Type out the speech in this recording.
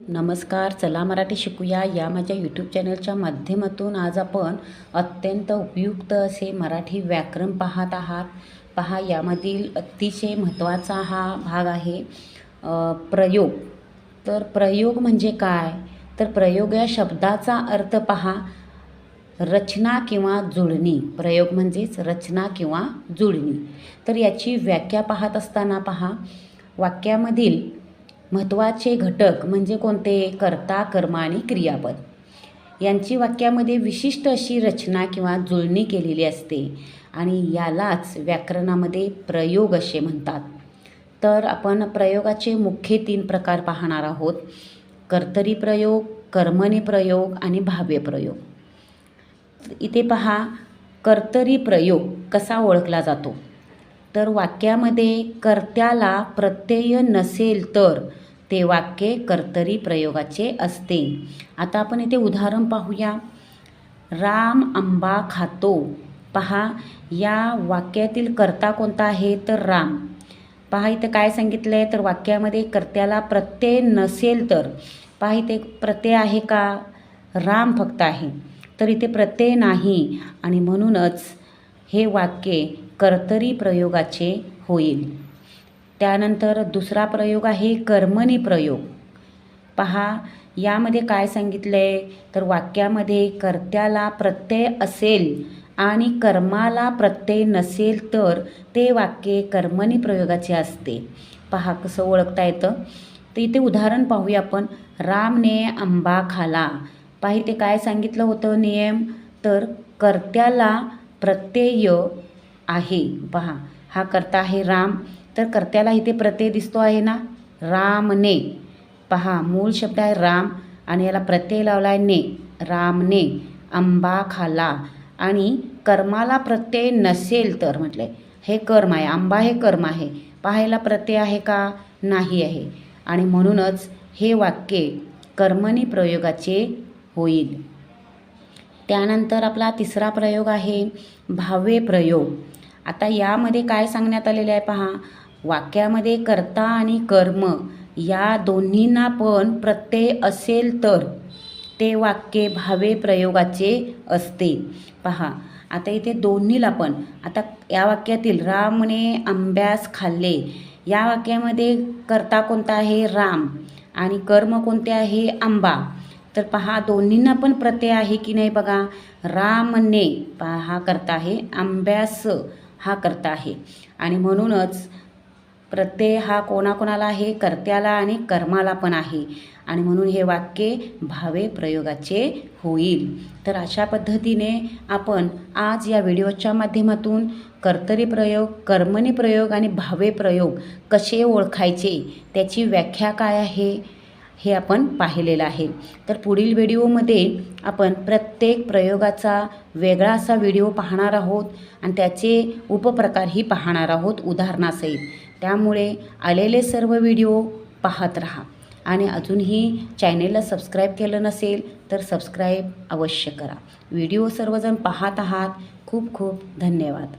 नमस्कार चला मराठी शिकूया. या माझ्या यूट्यूब चॅनलच्या माध्यमातून आज आपण अत्यंत उपयुक्त असे मराठी व्याकरण पाहत आहात. पहा यामधील अतिशय महत्त्वाचा हा भाग आहे प्रयोग. तर प्रयोग म्हणजे काय? तर प्रयोग या शब्दाचा अर्थ पहा रचना किंवा जुळणी. प्रयोग म्हणजेच रचना किंवा जुळणी. तर याची व्याख्या पाहत असताना पहा वाक्यामधील महत्त्वाचे घटक म्हणजे कोणते? कर्ता कर्म आणि क्रियापद. यांची वाक्यामध्ये विशिष्ट अशी रचना किंवा जुळणी केलेली असते आणि यालाच व्याकरणामध्ये प्रयोग असे म्हणतात. तर आपण प्रयोगाचे मुख्य तीन प्रकार पाहणार आहोत. कर्तरी प्रयोग कर्मणी प्रयोग आणि भाव्य प्रयोग. इथे पहा कर्तरी प्रयोग कसा ओळखला जातो? तर वाक्यामध्ये कर्त्याला प्रत्यय नसेल तर ते वाक्य कर्तरी प्रयोगाचे असते. आता आपण इथे उदाहरण पाहूया. राम आंबा खातो. पहा या वाक्यातील कर्ता कोणता आहे? तर राम. पहा इथं काय सांगितलं आहे तर वाक्यामध्ये कर्त्याला प्रत्यय नसेल तर. पहा इथे प्रत्यय आहे का? राम फक्त आहे. तर इथे प्रत्यय नाही. आणि म्हणूनच हे वाक्य कर्तरी प्रयोगाचे होईल. त्यानंतर दुसरा प्रयोग आहे कर्मणी प्रयोग. पहा यामध्ये काय सांगितलं आहे तर वाक्यामध्ये कर्त्याला प्रत्यय असेल आणि कर्माला प्रत्यय नसेल तर ते वाक्य कर्मणी प्रयोगाचे असते. पहा कसं ओळखता येतं? तर इथे उदाहरण पाहूया आपण. रामने आंबा खाला. पाहि ते काय सांगितलं होतं नियम? तर कर्त्याला प्रत्यय आहे. पहा हा कर्ता आहे राम. तर कर्त्याला इथे प्रत्यय दिसतो आहे ना? रामने. पहा मूळ शब्द आहे राम आणि याला प्रत्यय लावला आहे ने. रामने. आंबा खाला. आणि कर्माला प्रत्यय नसेल तर म्हटलंय. हे कर्म आहे. आंबा हे कर्म आहे. पाहायला प्रत्यय आहे का? नाही आहे. आणि म्हणूनच हे वाक्य कर्मणी प्रयोगाचे होईल. त्यानंतर आपला तिसरा प्रयोग आहे भावे प्रयोग. आता यामध्ये काय सांगण्यात आलेले आहे पहा. वाक्यामध्ये कर्ता आणि कर्म या दोन्हींना पण प्रत्यय असेल तर ते वाक्य भावे प्रयोगाचे असते. पहा. आता इथे दोन्हीला पण. आता या वाक्यातील रामने आंब्यास खाल्ले. या वाक्यामध्ये कर्ता कोणता आहे? राम. आणि कर्म कोणते आहे? आंबा. तर पहा दोन्हींना पण प्रत्यय आहे की नाही बघा. रामने पहा हा करता आहे. आंब्यास हा करता आहे. आणि म्हणूनच प्रत्यय हा कोणाकोणाला आहे? कर्त्याला आणि कर्माला पण आहे. आणि म्हणून हे वाक्य भावे प्रयोगाचे होईल. तर अशा पद्धतीने आपण आज या व्हिडिओच्या माध्यमातून कर्तरी प्रयोग कर्मणी प्रयोग आणि भावे प्रयोग कसे ओळखायचे त्याची व्याख्या काय आहे? हे आपण पाहिलेलं आहे. तर पुढील व्हिडिओमध्ये आपण प्रत्येक प्रयोगाचा वेगळा असा व्हिडिओ पाहणार आहोत आणि त्याचे उपप्रकारही पाहणार आहोत उदाहरणासहित. त्यामुळे आलेले सर्व व्हिडिओ पाहत राहा. आणि अजूनही चॅनेलला सबस्क्राईब केलं नसेल तर सबस्क्राईब अवश्य करा. व्हिडिओ सर्वजण पाहत आहात. खूप खूप धन्यवाद.